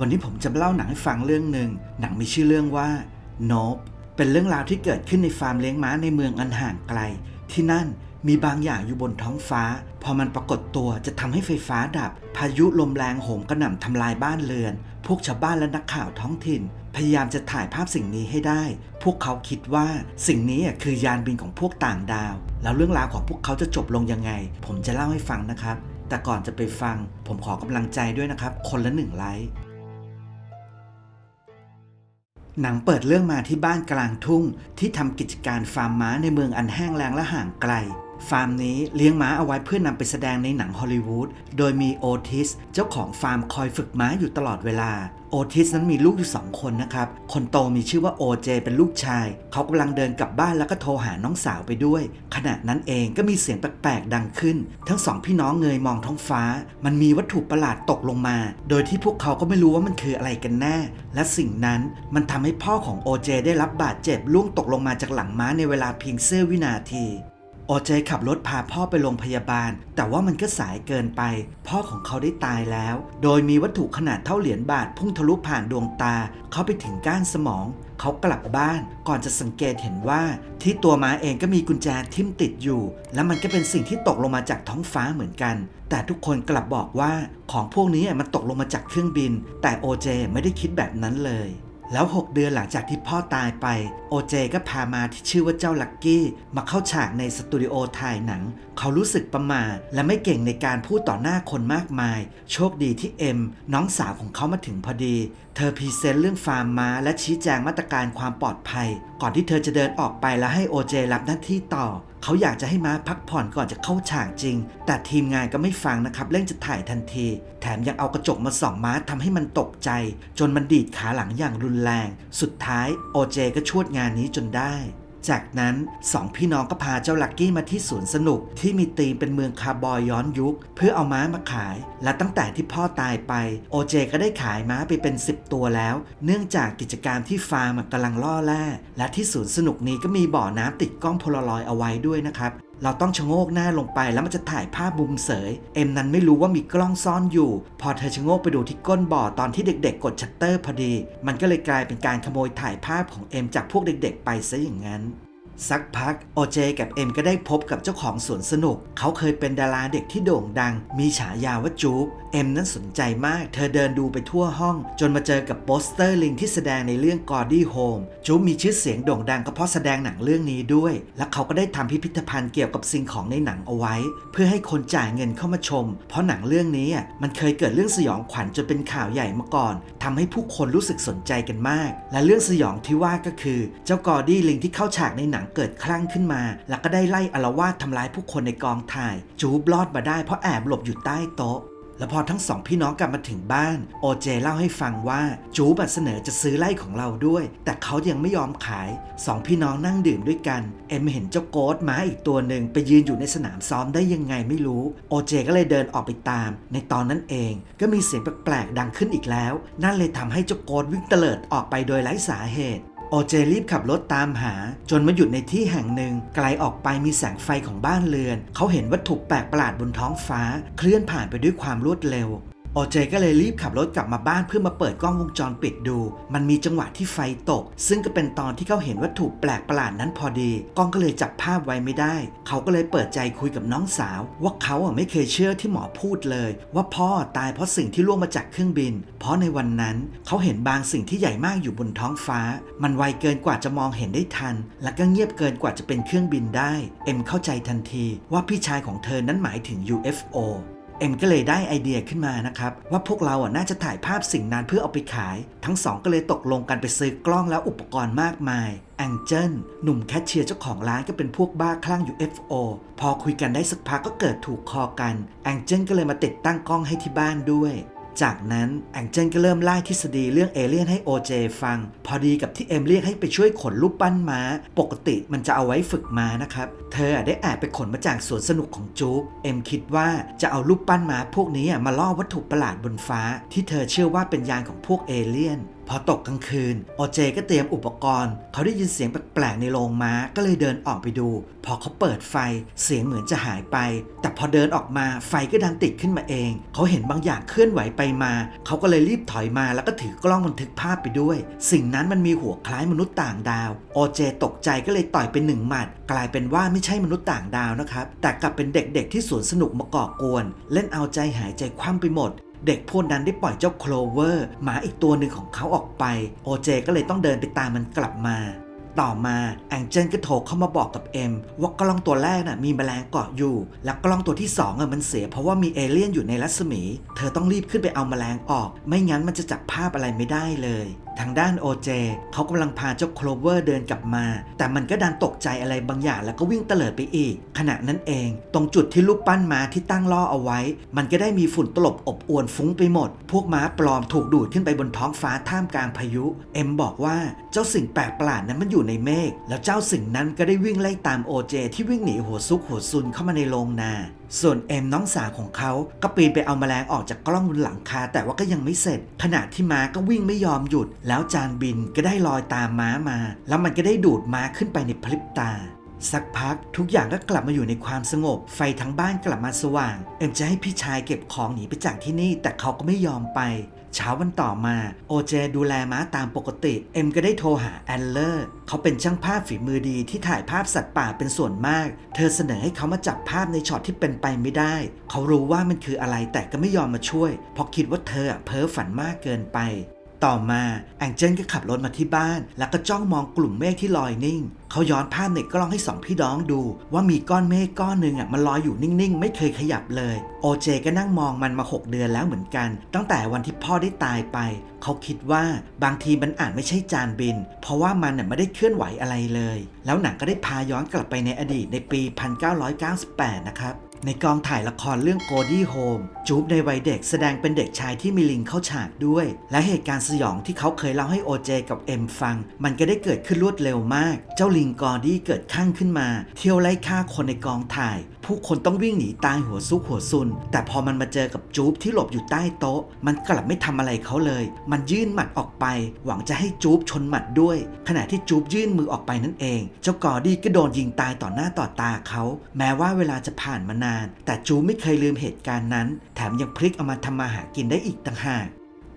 วันนี้ผมจะเล่าหนังให้ฟังเรื่องหนึ่งหนังมีชื่อเรื่องว่า Nope เป็นเรื่องราวที่เกิดขึ้นในฟาร์มเลี้ยงม้าในเมืองอันห่างไกล ที่นั่นมีบางอย่างอยู่บนท้องฟ้า พอมันปรากฏตัวจะทำให้ไฟฟ้าดับ พายุลมแรงโหมกระหน่ำทำลายบ้านเรือน พวกชาวบ้านและนักข่าวท้องถิ่น พยายามจะถ่ายภาพสิ่งนี้ให้ได้ พวกเขาคิดว่าสิ่งนี้คือยานบินของพวกต่างดาว แล้วเรื่องราวของพวกเขาจะจบลงยังไง ผมจะเล่าให้ฟังนะครับ แต่ก่อนจะไปฟัง ผมขอกำลังใจด้วยนะครับ คนละหนึ่งไลค์ หนังเปิดเรื่องมาที่บ้านกลางทุ่ง ที่ทำกิจการฟาร์มม้าในเมืองอันแห้งแล้งและห่างไกล ฟาร์มนี้เลี้ยงม้าเอาไว้เพื่อนำไปแสดงในหนังฮอลลีวูด โดยมีโอทิสเจ้าของฟาร์มคอยฝึกม้าอยู่ตลอดเวลา โอทิสนั้นมีลูกอยู่สองคนนะครับ คนโตมีชื่อว่าโอเจเป็นลูกชาย เขากำลังเดินกลับบ้านแล้วก็โทรหาน้องสาวไปด้วย ขณะนั้นเองก็มีเสียงแปลกๆดังขึ้น ทั้งสองพี่น้องเงยมองท้องฟ้า มันมีวัตถุประหลาดตกลงมา โดยที่พวกเขาก็ไม่รู้ว่ามันคืออะไรกันแน่ และสิ่งนั้นมันทำให้พ่อของโอเจได้รับบาดเจ็บล่วงตกลงมาจากหลังม้าในเวลาเพียงเสี้ยววินาที โอเจขับรถพาพ่อไปโรงพยาบาล แต่ว่ามันก็สายเกินไป พ่อของเขาได้ตายแล้ว โดยมีวัตถุขนาดเท่าเหรียญบาทพุ่งทะลุผ่านดวงตา เขาไปถึงก้านสมอง เขากลับบ้านก่อนจะสังเกตเห็นว่า ที่ตัวม้าเองก็มีกุญแจทิ่มติดอยู่ และมันก็เป็นสิ่งที่ตกลงมาจากท้องฟ้าเหมือนกัน แต่ทุกคนกลับบอกว่า ของพวกนี้มันตกลงมาจากเครื่องบิน แต่โอเจไม่ได้คิดแบบนั้นเลย แล้ว 6 เดือนหลังจากที่พ่อตายไป โอเจก็พามาที่ชื่อว่าเจ้าลักกี้ มาเข้าฉากในสตูดิโอถ่ายหนัง เขารู้สึกประหมาและไม่เก่งในการพูดต่อหน้าคนมากมาย โชคดีที่เอ็มน้องสาวของเขามาถึงพอดี เธอพรีเซนต์เรื่องฟาร์มม้า และชี้แจงมาตรการความปลอดภัย ก่อนที่เธอจะเดินออกไปแล้วให้โอเจรับหน้าที่ต่อ เขาอยากจะให้ม้าพักผ่อนก่อนจะเข้าฉากจริง แต่ทีมงานก็ไม่ฟังนะครับเร่งจะถ่ายทันที แถมยังเอากระจกมาส่องม้าทำให้มันตกใจ จนมันดีดขาหลังอย่างรุนแรง สุดท้ายโอเจก็ชวดงานนี้จนได้ จากนั้นสองพี่น้องก็พาเจ้าลักกี้มาที่สวนสนุกที่มีธีมเป็นเมืองคาร์บอยย้อนยุค เพื่อเอาม้ามาขาย และตั้งแต่ที่พ่อตายไปโอเจก็ได้ขายม้าไปเป็น 10 ตัวแล้ว เนื่องจากกิจการที่ฟาร์มกำลังล่อแร่และที่สวนสนุกนี้ก็มีบ่อน้ำติดกล้องโพลารอยด์เอาไว้ด้วยนะครับ เราต้องชะโงกหน้าลงไปแล้วมันจะถ่ายภาพมุมเสย เอ็มนั้นไม่รู้ว่ามีกล้องซ่อนอยู่ พอเธอชะโงกไปดูที่ก้นบ่อตอนที่เด็ก ๆ กดชัตเตอร์พอดี มันก็เลยกลายเป็นการขโมยถ่ายภาพของเอ็มจากพวกเด็ก ๆ ไปซะอย่างนั้นสักพักโอเจกับเอ็มก็ได้พบกับเจ้าของสวนสนุก เขาเคยเป็นดาราเด็กที่โด่งดัง มีฉายาว่าจูบเอ็มนั้นสนใจมาก เธอเดินดูไปทั่วห้อง จนมาเจอกับโปสเตอร์ลิงที่แสดงในเรื่องกอร์ดี้โฮมจูบมีชื่อเสียงโด่งดังก็เพราะแสดงหนังเรื่องนี้ด้วย และเขาก็ได้ทำพิพิธภัณฑ์เกี่ยวกับสิ่งของในหนังเอาไว้ เพื่อให้คนจ่ายเงินเข้ามาชม เพราะหนังเรื่องนี้มันเคยเกิดเรื่องสยองขวัญจนเป็นข่าวใหญ่มาก่อนทำให้ผู้คนรู้สึกสนใจกันมาก และเรื่องสยองที่ว่าก็คือ เจ้ากอร์ดี้ลิงที่เข้าฉากในหนังเกิดคลั่งขึ้นมา แล้วก็ได้ไล่อารวาสทำร้ายผู้คนในกองถ่าย จูบรอดมาได้เพราะแอบหลบอยู่ใต้โต๊ะ แล้วพอทั้งสองพี่น้องกลับมาถึงบ้าน โอเจเล่าให้ฟังว่าจูบัดเสนอจะซื้อไล่ของเราด้วย แต่เขายังไม่ยอมขายสองพี่น้องนั่งดื่มด้วยกัน เอ็มเห็นเจ้าโกดม้าอีกตัวหนึ่งไปยืนอยู่ในสนามซ้อมได้ยังไงไม่รู้ โอเจก็เลยเดินออกไปตาม ในตอนนั้นเองก็มีเสียงแปลกๆดังขึ้นอีกแล้ว นั่นเลยทำให้เจ้าโกดวิ่งเตลิดออกไปโดยไร้สาเหตุ โอเจรีบขับรถตามหา จนมาหยุดในที่แห่งหนึ่ง ไกลออกไปมีแสงไฟของบ้านเรือน เขาเห็นวัตถุแปลกประหลาดบนท้องฟ้า เคลื่อนผ่านไปด้วยความรวดเร็ว อเจก็เลยรีบขับรถกลับมาบ้านเพื่อมาเปิดกล้องวงจรปิดดู มันมีจังหวะที่ไฟตก ซึ่งก็เป็นตอนที่เขาเห็นวัตถุแปลกประหลาดนั้นพอดี กล้องก็เลยจับภาพไว้ไม่ได้ เขาก็เลยเปิดใจคุยกับน้องสาว ว่าเขาอะไม่เคยเชื่อที่หมอพูดเลย ว่าพ่อตายเพราะสิ่งที่ล่วงมาจากเครื่องบิน เพราะในวันนั้นเขาเห็นบางสิ่งที่ใหญ่มากอยู่บนท้องฟ้า มันไวเกินกว่าจะมองเห็นได้ทัน และก็เงียบเกินกว่าจะเป็นเครื่องบินได้ เอ็มเข้าใจทันทีว่าพี่ชายของเธอนั้นหมายถึง UFO เอ็มก็เลยได้ไอเดียขึ้นมานะครับ ว่าพวกเราอะน่าจะถ่ายภาพสิ่งนั้นเพื่อเอาไปขาย ทั้งสองก็เลยตกลงกันไปซื้อกล้องและอุปกรณ์มากมายแองเจิลหนุ่มแคชเชียร์เจ้าของร้านก็เป็นพวกบ้าคลั่ง UFO พอคุยกันได้สักพักก็เกิดถูกคอกันแองเจิลก็เลยมาติดตั้งกล้องให้ที่บ้านด้วย จากนั้นแองเจิลก็เริ่มไล่ทฤษฎีเรื่องเอเลี่ยนให้โอเจฟัง พอดีกับที่เอ็มเรียกให้ไปช่วยขนรูปปั้นม้า ปกติมันจะเอาไว้ฝึกม้านะครับ เธอได้แอบไปขนมาจากสวนสนุกของจู๊บเอ็มคิดว่าจะเอารูปปั้นม้าพวกนี้มาล่อวัตถุประหลาดบนฟ้า ที่เธอเชื่อว่าเป็นยานของพวกเอเลี่ยน พอตกกลางคืน โอเจก็เตรียมอุปกรณ์ เขาได้ยินเสียงแปลกๆในโรงม้าก็เลยเดินออกไปดู พอเขาเปิดไฟเสียงเหมือนจะหายไป แต่พอเดินออกมาไฟก็ดันติดขึ้นมาเอง เขาเห็นบางอย่างเคลื่อนไหวไปมา เขาก็เลยรีบถอยมาแล้วก็ถือกล้องบันทึกภาพไปด้วย สิ่งนั้นมันมีหัวคล้ายมนุษย์ต่างดาว โอเจตกใจก็เลยต่อยไปหนึ่งหมัด กลายเป็นว่าไม่ใช่มนุษย์ต่างดาวนะครับแต่กลับเป็นเด็กๆที่สวนสนุกมาก่อกวน เล่นเอาใจหายใจคว่ำไปหมด เด็กพวกนั้นได้ปล่อยเจ้าโคลเวอร์หมาอีกตัวหนึ่งของเขาออกไป โอเจก็เลยต้องเดินไปตามมันกลับมา ต่อมาแองเจิลก็โทรเข้ามาบอกกับเอ็มว่ากล้องตัวแรกน่ะมีแมลงเกาะอยู่ และกล้องตัวที่สองอะมันเสียเพราะว่ามีเอเลี่ยนอยู่ในรัศมี เธอต้องรีบขึ้นไปเอาแมลงออก ไม่งั้นมันจะจับภาพอะไรไม่ได้เลยทางด้านโอเจเขากำลังพาเจ้าโคลเวอร์เดินกลับมา แต่มันก็ดันตกใจอะไรบางอย่างแล้วก็วิ่งเตลิดไปอีก ขณะนั้นเอง ตรงจุดที่ลูกปั้นม้าที่ตั้งล่อเอาไว้ มันก็ได้มีฝุ่นตลบอบอวนฟุ้งไปหมด พวกม้าปลอมถูกดูดขึ้นไปบนท้องฟ้าท่ามกลางพายุ เอ็มบอกว่าเจ้าสิ่งแปลกประหลาดนั้นมันอยู่ในเมฆแล้วเจ้าสิ่งนั้นก็ได้วิ่งไล่ตามโอเจที่วิ่งหนีหัวซุกหัวซุนเข้ามาในโรงนา ส่วนเอ็มน้องสาวของเขาก็ปีนไปเอาแมลงออกจากกล้องบนหลังคาแต่ว่าก็ยังไม่เสร็จ ขณะที่ม้าก็วิ่งไม่ยอมหยุด แล้วจานบินก็ได้ลอยตามม้ามา แล้วมันก็ได้ดูดม้าขึ้นไปในพริบตา สักพักทุกอย่างก็กลับมาอยู่ในความสงบ ไฟทั้งบ้านกลับมาสว่าง เอ็มจะให้พี่ชายเก็บของหนีไปจากที่นี่ แต่เขาก็ไม่ยอมไป เช้าวันต่อมา โอเจดูแลม้าตามปกติ เอ็มก็ได้โทรหาแอนเลอร์ เขาเป็นช่างภาพฝีมือดีที่ถ่ายภาพสัตว์ป่าเป็นส่วนมาก เธอเสนอให้เขามาจับภาพในช็อตที่เป็นไปไม่ได้ เขารู้ว่ามันคืออะไรแต่ก็ไม่ยอมมาช่วยเพราะคิดว่าเธอเพ้อฝันมากเกินไป ต่อมาแองเจิลก็ขับรถมาที่บ้าน แล้วก็จ้องมองกลุ่มเมฆที่ลอยนิ่ง เขาย้อนภาพในกล้องให้สองพี่น้องดู ว่ามีก้อนเมฆก้อนหนึ่งอะมันลอยอยู่นิ่งๆ ไม่เคยขยับเลย โอเจก็นั่งมองมันมา 6 เดือนแล้วเหมือนกัน ตั้งแต่วันที่พ่อได้ตายไป เขาคิดว่าบางทีมันอาจไม่ใช่จานบิน เพราะว่ามันน่ะไม่ได้เคลื่อนไหวอะไรเลย แล้วหนังก็ได้พาย้อนกลับไปในอดีตในปี 1998 นะครับ ในกองถ่ายละครเรื่องโกดี้โฮมจูบในวัยเด็กแสดงเป็นเด็กชายที่มีลิงเข้าฉากด้วย และเหตุการณ์สยองที่เขาเคยเล่าให้โอเจกับเอ็มฟัง มันก็ได้เกิดขึ้นรวดเร็วมาก เจ้าลิงกอดี้เกิดข้างขึ้นมา เที่ยวไล่ฆ่าคนในกองถ่าย ผู้คนต้องวิ่งหนีตายหัวซุกหัวซุน แต่พอมันมาเจอกับจูบที่หลบอยู่ใต้โต๊ะ มันกลับไม่ทำอะไรเขาเลย มันยื่นหมัดออกไป หวังจะให้จูบชนหมัดด้วย ขณะที่จูบยื่นมือออกไปนั่นเอง เจ้ากอดี้ก็โดนยิงตายต่อหน้าต่อตาเขา แม้ว่าเวลาจะผ่านมานานแต่จูไม่เคยลืมเหตุการณ์นั้น แถมยังพลิกเอามาทำมาหากินได้อีกต่างหาก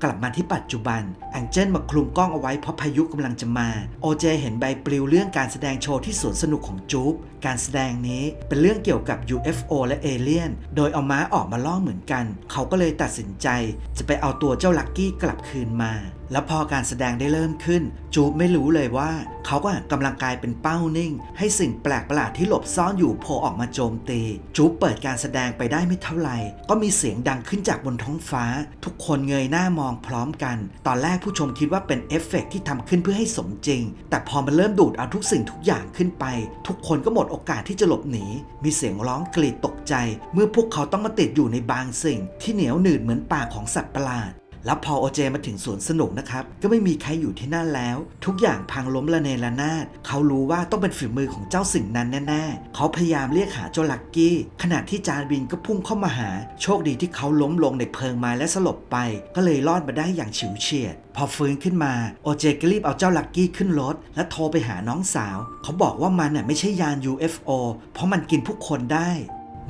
กลับมาที่ปัจจุบันแองเจิลมาคลุมกล้องเอาไว้เพราะพายุกำลังจะมา โอเจเห็นใบปลิวเรื่องการแสดงโชว์ที่สวนสนุกของจูบการแสดงนี้เป็นเรื่องเกี่ยวกับ UFO และเอเลี่ยน โดยเอาม้าออกมาล่อเหมือนกัน เขาก็เลยตัดสินใจ จะไปเอาตัวเจ้าลักกี้กลับคืนมา แล้วพอการแสดงได้เริ่มขึ้น จูบไม่รู้เลยว่า เขาก็กำลังกลายเป็นเป้านิ่ง ให้สิ่งแปลกประหลาดที่หลบซ่อนอยู่โผล่ออกมาโจมตี จูบเปิดการแสดงไปได้ไม่เท่าไหร่ก็มีเสียงดังขึ้นจากบนท้องฟ้า ทุกคนเงยหน้ามองพร้อมกัน ตอนแรกผู้ชมคิดว่าเป็นเอฟเฟกต์ที่ทำขึ้นเพื่อให้สมจริง แต่พอมันเริ่มดูดเอาทุกสิ่งทุกอย่างขึ้นไป ทุกคนก็หมดโอกาสที่จะหลบหนี มีเสียงร้องกรีดตกใจ เมื่อพวกเขาต้องมาติดอยู่ในบางสิ่ง ที่เหนียวหนืดเหมือนปากของสัตว์ประหลาด แล้วพอโอเจมาถึงสวนสนุกนะครับ ก็ไม่มีใครอยู่ที่นั่นแล้ว ทุกอย่างพังล้มละเนระนาดเขารู้ว่าต้องเป็นฝีมือของเจ้าสิ่งนั้นแน่ๆ เขาพยายามเรียกหาเจ้าลักกี้ ขณะที่จานบินก็พุ่งเข้ามาหา โชคดีที่เขาล้มลงในเพลิงไม้และสลบไป ก็เลยรอดมาได้อย่างฉิวเฉียด พอฟื้นขึ้นมาโอเจก็รีบเอาเจ้าลักกี้ขึ้นรถและโทรไปหาน้องสาว เขาบอกว่ามันน่ะไม่ใช่ยาน UFO เพราะมันกินผู้คนได้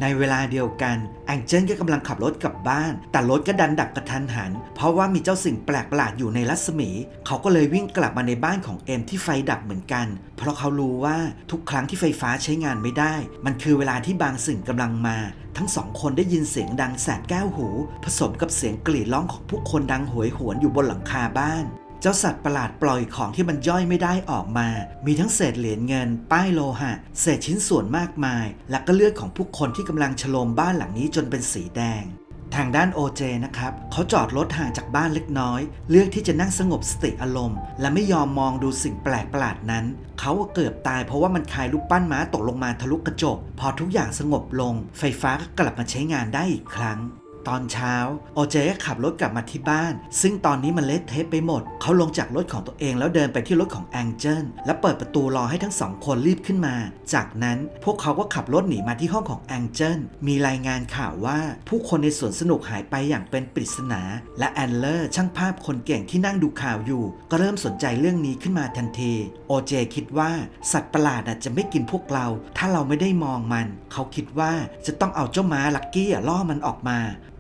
ในเวลาเดียวกันแองเจิลก็กำลังขับรถกลับบ้าน แต่รถก็ดันดับกระทันหัน เพราะว่ามีเจ้าสิ่งแปลกประหลาดอยู่ในรัศมี เขาก็เลยวิ่งกลับมาในบ้านของเอ็มที่ไฟดับเหมือนกัน เพราะเขารู้ว่าทุกครั้งที่ไฟฟ้าใช้งานไม่ได้ มันคือเวลาที่บางสิ่งกำลังมา ทั้งสองคนได้ยินเสียงดังแสบแก้วหู ผสมกับเสียงกรีดร้องของผู้คนดังโหยหวนอยู่บนหลังคาบ้าน เจ้าสัตว์ประหลาดปล่อยของที่มันย่อยไม่ได้ออกมา มีทั้งเศษเหรียญเงิน ป้ายโลหะ เศษชิ้นส่วนมากมาย และก็เลือดของผู้คนที่กำลังฉลมบ้านหลังนี้จนเป็นสีแดงทางด้านโอเจนะครับเขาจอดรถห่างจากบ้านเล็กน้อย เลือกที่จะนั่งสงบสติอารมณ์ และไม่ยอมมองดูสิ่งแปลกประหลาดนั้น เขาเกือบตายเพราะว่ามันคายลูกปั้นม้าตกลงมาทะลุกระจก พอทุกอย่างสงบลง ไฟฟ้าก็กลับมาใช้งานได้อีกครั้ง ตอนเช้า โอเจก็ขับรถกลับมาที่บ้าน ซึ่งตอนนี้มันเละเทะไปหมด เขาลงจากรถของตัวเองแล้วเดินไปที่รถของแองเจิลและเปิดประตูรอให้ทั้งสองคนรีบขึ้นมา จากนั้นพวกเขาก็ขับรถหนีมาที่ห้องของแองเจิลมีรายงานข่าวว่า ผู้คนในสวนสนุกหายไปอย่างเป็นปริศนา และแอนเลอร์ช่างภาพคนเก่งที่นั่งดูข่าวอยู่ ก็เริ่มสนใจเรื่องนี้ขึ้นมาทันที โอเจคิดว่าสัตว์ประหลาดอาจจะไม่กินพวกเรา ถ้าเราไม่ได้มองมัน เขาคิดว่าจะต้องเอาเจ้าม้าลักกี้ล่อมันออกมา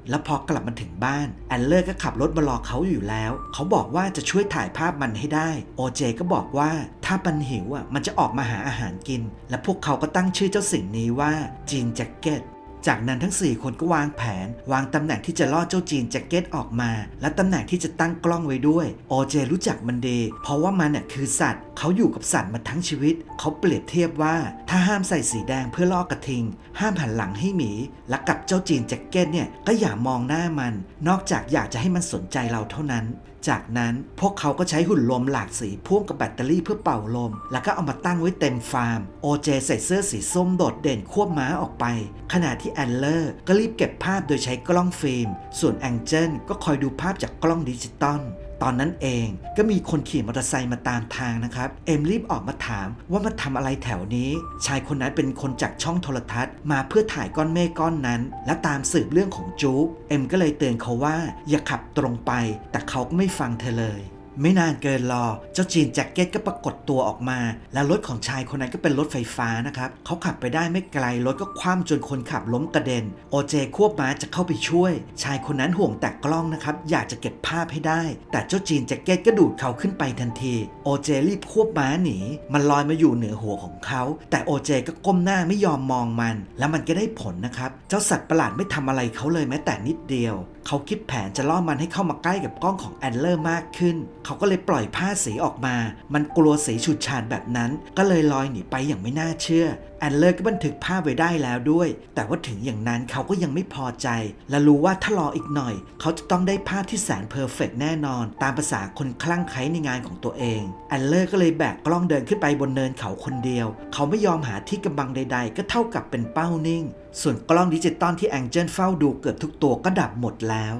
แล้วพอกลับมาถึงบ้านแอนเลอร์ก็ขับรถมารอเขาอยู่แล้ว เขาบอกว่าจะช่วยถ่ายภาพมันให้ได้ โอเจก็บอกว่าถ้ามันหิวอะมันจะออกมาหาอาหารกิน และพวกเขาก็ตั้งชื่อเจ้าสิ่งนี้ว่าจีนแจ็คเก็ต จากนั้นทั้ง 4 คนก็วางแผน วางตำแหน่งที่จะล่อเจ้าจีนแจ็คเก็ตออกมา และตำแหน่งที่จะตั้งกล้องไว้ด้วย โอเจรู้จักมันดีเพราะว่ามันน่ะคือสัตว์ เขาอยู่กับสัตว์มาทั้งชีวิต เขาเปรียบเทียบว่า ถ้าห้ามใส่สีแดงเพื่อล่อกระทิง ห้ามหันหลังให้หมี และกับเจ้าจีนแจ็คเก็ตเนี่ยก็อย่ามองหน้ามัน นอกจากอยากจะให้มันสนใจเราเท่านั้น จากนั้นพวกเขาก็ใช้หุ่นลมหลากสีพ่วงกับแบตเตอรี่เพื่อเป่าลม แล้วก็เอามาตั้งไว้เต็มฟาร์ม โอเจใส่เสื้อสีส้มโดดเด่นควบม้าออกไป ขณะที่แอนเลอร์ก็รีบเก็บภาพโดยใช้กล้องฟิล์ม ส่วนแองเจิลก็คอยดูภาพจากกล้องดิจิตอล ตอนนั้นเอง ก็มีคนขี่มอเตอร์ไซค์มาตามทางนะครับ เอ็มรีบออกมาถามว่ามาทำอะไรแถวนี้ ชายคนนั้นเป็นคนจากช่องโทรทัศน์ มาเพื่อถ่ายก้อนเมฆก้อนนั้น และตามสืบเรื่องของจู๊กเอ็มก็เลยเตือนเขาว่าอย่าขับตรงไป แต่เขาก็ไม่ฟังเธอเลย ไม่นานเกินรอ เจ้าจีนแจ็คเก็ตก็ปรากฏตัวออกมา และรถของชายคนนั้นก็เป็นรถไฟฟ้านะครับ เขาขับไปได้ไม่ไกล รถก็คว่ำจนคนขับล้มกระเด็น โอเจควบม้าจะเข้าไปช่วย ชายคนนั้นห่วงแต่กล้องนะครับ อยากจะเก็บภาพให้ได้ แต่เจ้าจีนแจ็คเก็ตก็ดูดเขาขึ้นไปทันที โอเจรีบควบม้าหนี มันลอยมาอยู่เหนือหัวของเขา แต่โอเจก็ก้มหน้าไม่ยอมมองมัน แล้วมันก็ได้ผลนะครับ เจ้าสัตว์ประหลาดไม่ทำอะไรเขาเลยแม้แต่นิดเดียว เขาคิดแผนจะล่อมันให้เข้ามาใกล้กับกล้องของแอนเลอร์มากขึ้นเขาก็เลยปล่อยผ้าสีออกมา มันกลัวสีฉูดฉาดแบบนั้น ก็เลยลอยหนีไปอย่างไม่น่าเชื่อ แอนเลอร์ก็บันทึกภาพไว้ได้แล้วด้วย แต่ว่าถึงอย่างนั้นเขาก็ยังไม่พอใจ และรู้ว่าถ้ารออีกหน่อย เขาจะต้องได้ภาพที่แสนเพอร์เฟกแน่นอน ตามภาษาคนคลั่งไคล้ในงานของตัวเอง แอนเลอร์ก็เลยแบกกล้องเดินขึ้นไปบนเนินเขาคนเดียว เขาไม่ยอมหาที่กำบังใด ๆ ก็เท่ากับเป็นเป้านิ่ง ส่วนกล้องดิจิตอลที่แองเจิลเฝ้าดูเกือบทุกตัวก็ดับหมดแล้ว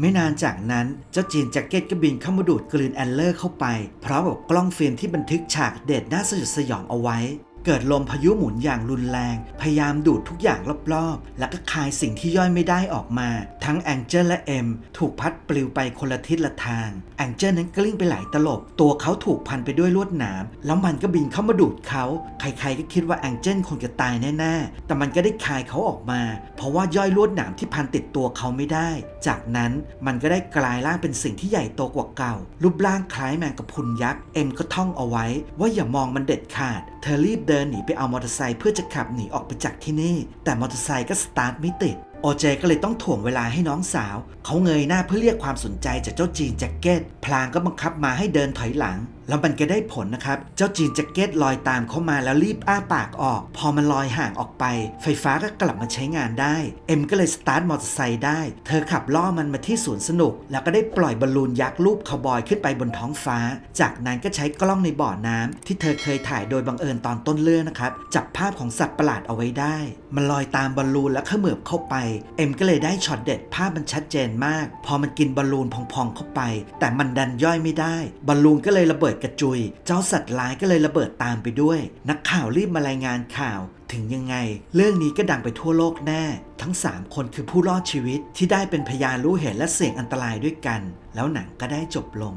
ไม่นานจากนั้นเจ้าจีนแจ็คเก็ตก็บินเข้ามาดูดกลืนแอนเลอร์เข้าไปพร้อมกับกล้องฟิล์มที่บันทึกฉากเด็ดน่าสยดสยองเอาไว้ เกิดลมพายุหมุนอย่างรุนแรง พยายามดูดทุกอย่างรอบๆ แล้วก็คายสิ่งที่ย่อยไม่ได้ออกมา ทั้งแองเจิลและเอ็มถูกพัดปลิวไปคนละทิศละทาง แองเจิลนั้นกลิ้งไปหลายตลบ ตัวเขาถูกพันไปด้วยลวดหนาม แล้วมันก็บินเข้ามาดูดเขา ใครๆก็คิดว่าแองเจิลคงจะตายแน่ๆ แต่มันก็ได้คายเขาออกมา เพราะว่าย่อยลวดหนามที่พันติดตัวเขาไม่ได้ จากนั้นมันก็ได้กลายร่างเป็นสิ่งที่ใหญ่โตกว่าเก่า รูปร่างคล้ายแมงกะพรุนยักษ์ เอ็มก็ท่องเอาไว้ ว่าอย่ามองมันเด็ดขาด เธอรีบเดินหนีไปเอามอเตอร์ไซค์เพื่อจะขับหนีออกไปจากที่นี่ แต่มอเตอร์ไซค์ก็สตาร์ทไม่ติด โอเจก็เลยต้องถ่วงเวลาให้น้องสาว เขาเงยหน้าเพื่อเรียกความสนใจจากเจ้าจีนแจ็คเก็ต พลางก็บังคับมาให้เดินถอยหลัง แล้วมันก็ได้ผลนะครับ เจ้าจีนแจ็คเก็ตลอยตามเข้ามาแล้วรีบอ้าปากออก พอมันลอยห่างออกไป ไฟฟ้าก็กลับมาใช้งานได้ เอ็มก็เลยสตาร์ทมอเตอร์ไซค์ได้ เธอขับล่อมันมาที่สวนสนุก แล้วก็ได้ปล่อยบอลลูนยักษ์รูปคาวบอยขึ้นไปบนท้องฟ้า จากนั้นก็ใช้กล้องในบ่อน้ำที่เธอเคยถ่ายโดยบังเอิญตอนต้นเรื่องนะครับ จับภาพของสัตว์ประหลาดเอาไว้ได้ มันลอยตามบอลลูนแล้วเขมือบเข้าไป เอ็มก็เลยได้ช็อตเด็ดภาพมันชัดเจนมาก พอมันกินบอลลูนพองๆเข้าไป แต่มันดันย่อยไม่ได้ บอลลูนก็เลยระเบิดกระจุย เจ้าสัตว์ร้ายก็เลยระเบิดตามไปด้วย นักข่าวรีบมารายงานข่าว ถึงยังไง เรื่องนี้ก็ดังไปทั่วโลกแน่ ทั้ง 3 คนคือผู้รอดชีวิตที่ได้เป็นพยานรู้เห็นและเสี่ยงอันตรายด้วยกัน แล้วหนังก็ได้จบลง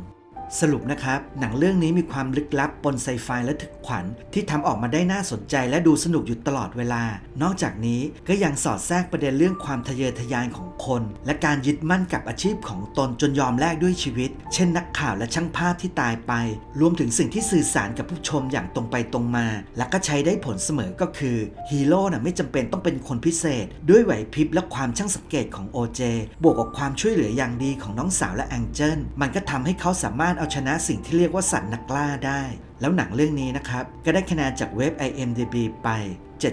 สรุปนะครับ หนังเรื่องนี้มีความลึกลับปนไซไฟและถึกขวัญ ที่ทำออกมาได้น่าสนใจและดูสนุกอยู่ตลอดเวลา นอกจากนี้ก็ยังสอดแทรกประเด็นเรื่องความทะเยอทะยานของคน และการยึดมั่นกับอาชีพของตนจนยอมแลกด้วยชีวิต เช่นนักข่าวและช่างภาพที่ตายไป รวมถึงสิ่งที่สื่อสารกับผู้ชมอย่างตรงไปตรงมา และก็ใช้ได้ผลเสมอก็คือฮีโร่น่ะไม่จำเป็นต้องเป็นคนพิเศษ ด้วยไหวพริบและความช่างสังเกตของโอเจบวกกับความช่วยเหลืออย่างดีของน้องสาวและแองเจิลมันก็ทำให้เขาสามารถเอาชนะสิ่งที่เรียกว่าสัตว์นักล่าได้ แล้วหนังเรื่องนี้นะครับ ก็ได้คะแนนจากเว็บ IMDb ไป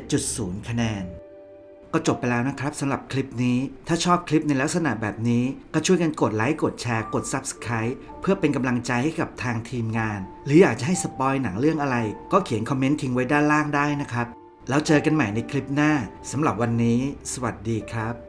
7.0 คะแนน ก็จบไปแล้วนะครับสำหรับคลิปนี้ ถ้าชอบคลิปในลักษณะแบบนี้ ก็ช่วยกันกดไลค์ กดแชร์ กด Subscribe เพื่อเป็นกำลังใจให้กับทางทีมงาน หรืออยากจะให้สปอยหนังเรื่องอะไร ก็เขียนคอมเมนต์ทิ้งไว้ด้านล่างได้นะครับ แล้วเจอกันใหม่ในคลิปหน้าสำหรับวันนี้ สวัสดีครับ